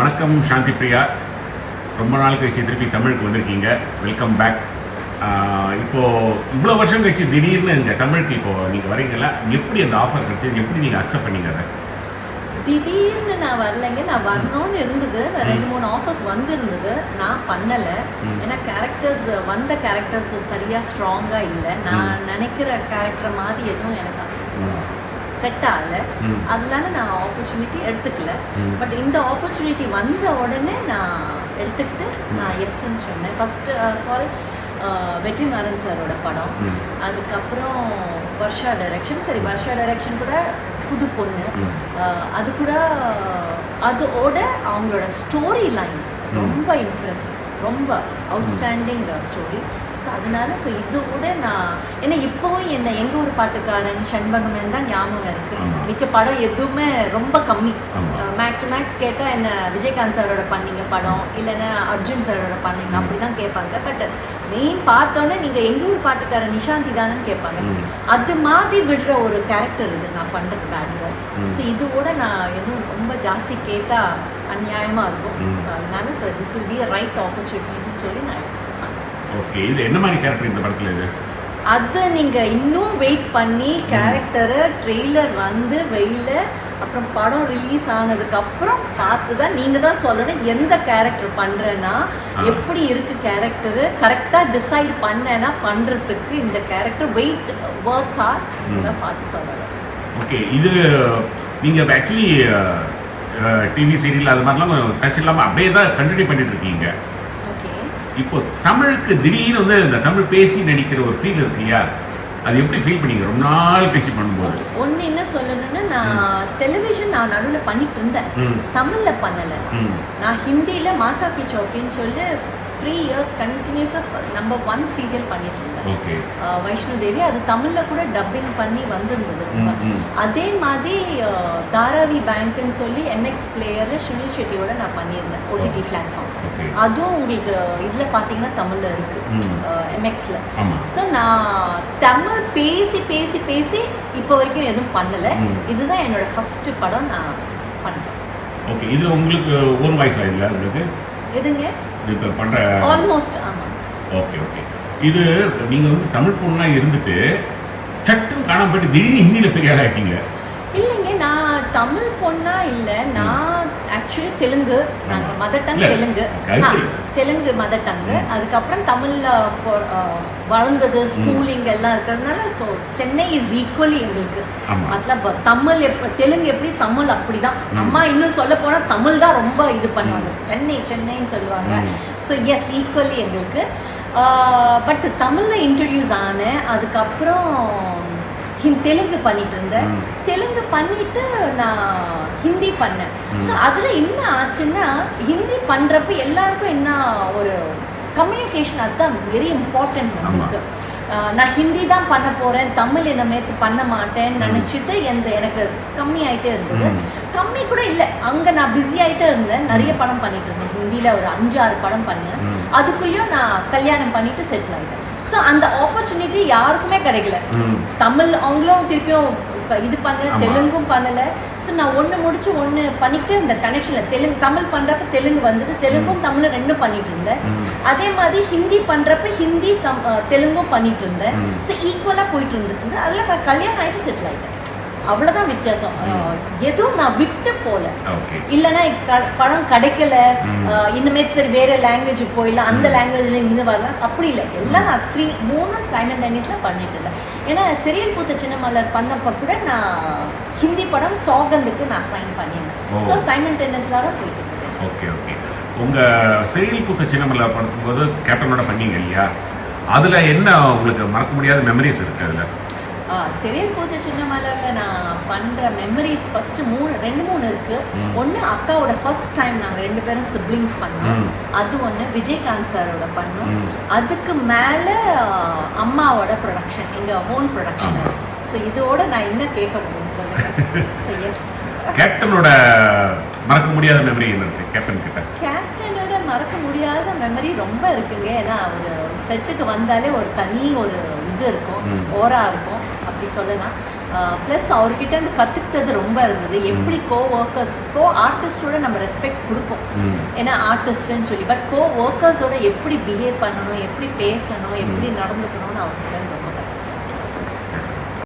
வணக்கம் சாந்தி பிரியா. ரொம்ப நாள் கழிச்சு திருப்பி தமிழுக்கு வந்திருக்கீங்க. வெல்கம் பேக் இப்போ இவ்வளோ வருஷம் கழிச்சு திடீர்னு இந்த தமிழுக்கு இப்போ நீங்கள் வரீங்களா எப்படி அந்த ஆஃபர் கிடைச்சது? எப்படி நீங்கள் அக்செப்ட் பண்ணீங்க அதை? திடீர்னு நான் வரலைங்க. நான் வரணும்னு இருந்தது. ரெண்டு மூணு ஆஃபர்ஸ் வந்திருந்தது. நான் பண்ணல. ஏன்னா கேரக்டர்ஸ் வந்த கேரக்டர்ஸ் சரியா ஸ்ட்ராங்கா இல்லை. நான் நினைக்கிற கேரக்டர் மாதிரி எதுவும் எனக்கு. செட் ஆகல. அதனால நான் ஆப்பர்ச்சுனிட்டி எடுத்துக்கல. பட் இந்த ஆப்பர்ச்சுனிட்டி வந்த உடனே நான் எடுத்துக்கிட்டு நான் எஸ்ன்னு சொன்னேன். ஃபர்ஸ்ட் ஆஃப் ஆல் வெற்றிமாறன் சாரோட படம். அதுக்கப்புறம் வர்ஷா டைரக்ஷன் சரி வர்ஷா டைரக்ஷன் கூட புது பொண்ணு. அது கூட அதோட அவங்களோட ஸ்டோரி லைன் ரொம்ப இம்ப்ரெஸ் ரொம்ப அவுட்ஸ்டாண்டிங் ஸ்டோரி ஸோ அதனால ஸோ இதோட நான் ஏன்னா இப்போவும் என்ன எங்க ஊர் பாட்டுக்காரன் சண்பகமன் தான் ஞாபகம் இருக்கு ஆமா. மிச்ச படம் எதுவுமே ரொம்ப கம்மி. மேக்ஸ் மேக்ஸ் கேட்டால் என்ன விஜயகாந்த் சாரோட பண்ணீங்க படம் இல்லைன்னா அர்ஜுன் சாரோட பண்ணீங்க அப்படி தான் கேட்பாங்க பட் மெயின் பார்த்தோன்னே நீங்கள் எங்கள் ஊர் பாட்டுக்கார நிஷாந்தி தானேன்னு கேட்பாங்க. அது மாதிரி விடுற ஒரு கேரக்டர் இது நான் பண்ணுறதுக்கு ம். ஸோ இதோட நான் இன்னும் ரொம்ப ஜாஸ்தி கேட்டால் அநியாயமாக இருக்கும். ஸோ அதனால so this will be right ஆப்பர்ச்சுனிட்டின்னு சொல்லி நான் ஓகே இது என்ன மாதிரி கேரக்டர் இந்த படத்தில் இது அதை நீங்கள் இன்னும் வெயிட் பண்ணி கேரக்டரு ட்ரெய்லர் வந்து வெளியில அப்புறம் படம் ரிலீஸ் ஆனதுக்கு அப்புறம் பார்த்து தான் நீங்கள் தான் சொல்லணும் எந்த கேரக்டர் பண்ணுறேன்னா. எப்படி இருக்கு கேரக்டரு கரெக்டாக டிசைட் பண்ணேன்னா பண்ணுறதுக்கு இந்த கேரக்டர் வெயிட் ம். தான் பார்த்து சொல்லணும் ஓகே இது நீங்கள் ஆக்சுவலி டிவி சீரியல் அது மாதிரிலாம் டச் இல்லாமல் அப்படியே தான் கண்டினியூ பண்ணிட்டு இருக்கீங்க. ஓகே. இப்போ தமிழுக்கு திடீர்னு வந்து இந்த தமிழ் பேசி நடிக்கிற ஒரு ஃபீல் இருக்கு இல்லையா? அது எப்படி ஃபீல் பண்ணீங்க? ரொம்ப நாள் பேசி பண்ணும்போது. ஒன்று என்ன சொல்லணும்னா நான் டெலிவிஷன் நான் நடுவில் பண்ணிட்டு இருந்தேன். தமிழில் பண்ணலை. நான் ஹிந்தியில் மாதா கி சௌக்கின்னு சொல்லி த்ரீ இயர்ஸ் கண்டினியூஸாக நம்பர் ஒன் சீரியல் பண்ணிட்டு இருந்தேன் வைஷ்ணு தேவி அது தமிழில் கூட டப்பிங் பண்ணி வந்திருந்தது. அதே மாதிரி தாராவி பேங்க்னு சொல்லி எம்எக்ஸ் பிளேயரில் சுனில் ஷெட்டியோட நான் பண்ணியிருந்தேன் ஓடிடி பிளாட்ஃபார்ம் அதுவும் உங்களுக்கு இதில் பார்த்தீங்கன்னா தமிழில் இருக்குது எம்எக்ஸில் ஸோ நான் தமிழ் பேசி பேசி பேசி இப்போ வரைக்கும் எதுவும் பண்ணலை. இதுதான் என்னோட ஃபஸ்ட்டு படம் நான் பண்ணுறேன் ஓகே இது உங்களுக்கு ஓன் வாய்ஸா இல்லை உங்களுக்கு? எதுங்க? இப்போ பண்ணுற ஆல்மோஸ்ட் ஓகே ஓகே இது நீங்கள் வந்து தமிழ் பொண்ணா இருந்துட்டு சட்டுன்னு காணாம போயிட்டு திடீர்னு ஹிந்தியில் பெரிய ஆளாயிட்டீங்க இல்லைங்க நான் தமிழ் பொண்ணா இல்லை. நான் ஆக்சுவலி தெலுங்கு நாங்கள் mother tongue Telugu. Telugu mother tongue அதுக்கப்புறம் தமிழில் வளர்ந்தது ஸ்கூலிங் எல்லாம் இருக்கிறதுனால ஸோ சென்னை இஸ் ஈக்குவலி எங்களுக்கு. மத்தலப் தமிழ் எப் தெலுங்கு எப்படி தமிழ் அப்படிதான். அம்மா இன்னும் சொல்ல போனால் தமிழ் தான் ரொம்ப இது பண்ணுவாங்க. சென்னை சென்னைன்னு சொல்லுவாங்க. ஸோ எஸ் ஈக்குவலி எங்களுக்கு. பட் தமிழில் இன்ட்ரடியூஸ் ஆனேன். அதுக்கப்புறம் தெலுங்கு பண்ணிட்டு இருந்தேன். தெலுங்கு பண்ணிட்டு நான் ஹிந்தி பண்ணேன். ஸோ அதில் என்ன ஆச்சுன்னா ஹிந்தி பண்ணுறப்ப எல்லாருக்கும் என்ன ஒரு கம்யூனிகேஷன் அதுதான் வெரி இம்பார்ட்டன்ட் நம்மளுக்கு. நான் ஹிந்தி தான் பண்ண போகிறேன் தமிழ் இனமேத்து பண்ண மாட்டேன்னு நினச்சிட்டு எந்த எனக்கு கம்மி ஆயிட்டே இருந்தது. கம்மி கூட இல்லை அங்கே நான் பிஸி ஆயிட்டே இருந்தேன். நிறைய படம் பண்ணிட்டு இருந்தேன் ஹிந்தியில் ஒரு அஞ்சு ஆறு படம் பண்ணேன். அதுக்குள்ளேயும் நான் கல்யாணம் பண்ணிட்டு செட்டில் ஆயிட்டேன். ஸோ அந்த ஆப்பர்ச்சுனிட்டி யாருக்குமே கிடைக்கல. தமிழ் அவங்களும் திருப்பியும் இது பண்ணல. தெலுங்கும் பண்ணல. ஸோ நான் ஒன்று முடிச்சு ஒன்று பண்ணிட்டு இந்த கனெக்ஷனில் தெலுங்கு தமிழ் பண்ணுறப்ப தெலுங்கு வந்தது தெலுங்கும் தமிழும் ரெண்டும் பண்ணிட்டு இருந்தேன். அதே மாதிரி ஹிந்தி பண்ணுறப்ப ஹிந்தி தம் தெலுங்கும் பண்ணிட்டு இருந்தேன். ஸோ ஈக்குவலாக போயிட்டு இருந்தது அதில் நான் கல்யாணம் ஆகிட்டு செட்டில் ஆகிட்டேன் அவ்வளோதான் வித்தியாசம். எதுவும் நான் விட்டு ஓகே. இல்லைன்னா படம் கிடைக்கல. இனிமேல் சரி வேற லாங்குவேஜ் போயிடலாம். அந்த லாங்குவேஜ்ல இருந்து வரலாம். அப்படி இல்லை. எல்லாம் நான் த்ரீ மூணும் சைமல்டேனியஸில் பண்ணிட்டு இருந்தேன். ஏன்னா செரியல் பூத்த சின்ன மலர் பண்ணப்ப கூட நான் ஹிந்தி படம் சோகந்துக்கு நான் சைன். பண்ணியிருந்தேன். ஸோ சைமல்டேனியஸில் தான் போயிட்டு இருந்தேன். Okay okay. உங்கள் செயல் குத்த சின்னமல்ல பண்ணும்போது கேப்டனோட பண்ணீங்க இல்லையா? அதில் என்ன உங்களுக்கு மறக்க முடியாத மெமரிஸ் இருக்கு அதில்? செரியல் பூத்த சின்ன மலரில் நான் பண்ணுற மெமரிஸ் ஃபஸ்ட்டு மூணு ரெண்டு மூணு இருக்கு ம். ஒன்று அக்காவோட ஃபர்ஸ்ட் டைம் நாங்கள் ரெண்டு பேரும் சிப்ளிங்ஸ் பண்ணோம். அது ஒன்று விஜயகாந்த் சாரோட பண்ணோம். அதுக்கு மேலே அம்மாவோட ப்ரொடக்ஷன் எங்கள் ஓன் ப்ரொடக்ஷன். ஸோ இதோட நான் என்ன கேட்க முடியும்னு சொல்லுங்கள் ஸோ எஸ் கேப்டனோட மறக்க முடியாத மெமரி என்ன இருக்கு கேப்டன் கிட்ட மறக்க முடியாத மெமரி ரொம்ப இருக்குங்க. ஏன்னா ஒரு செட்டுக்கு வந்தாலே ஒரு தனி ஒரு இது இருக்கும். ஓரா இருக்கும். அப்படி சொல்லலாம். ப்ளஸ் அவர்கிட்ட இருந்து கற்றுக்கிட்டது ரொம்ப இருந்தது. எப்படி கோ ஒர்க்கர்ஸ் கோ ஆர்டிஸ்டோட நம்ம ரெஸ்பெக்ட் கொடுப்போம். ஏன்னா ஆர்டிஸ்ட்னு சொல்லி. பட் கோ ஒர்க்கர்ஸோட எப்படி பிஹேவ் பண்ணணும் எப்படி பேசணும் எப்படி நடந்துக்கணும்னு அவர்கிட்ட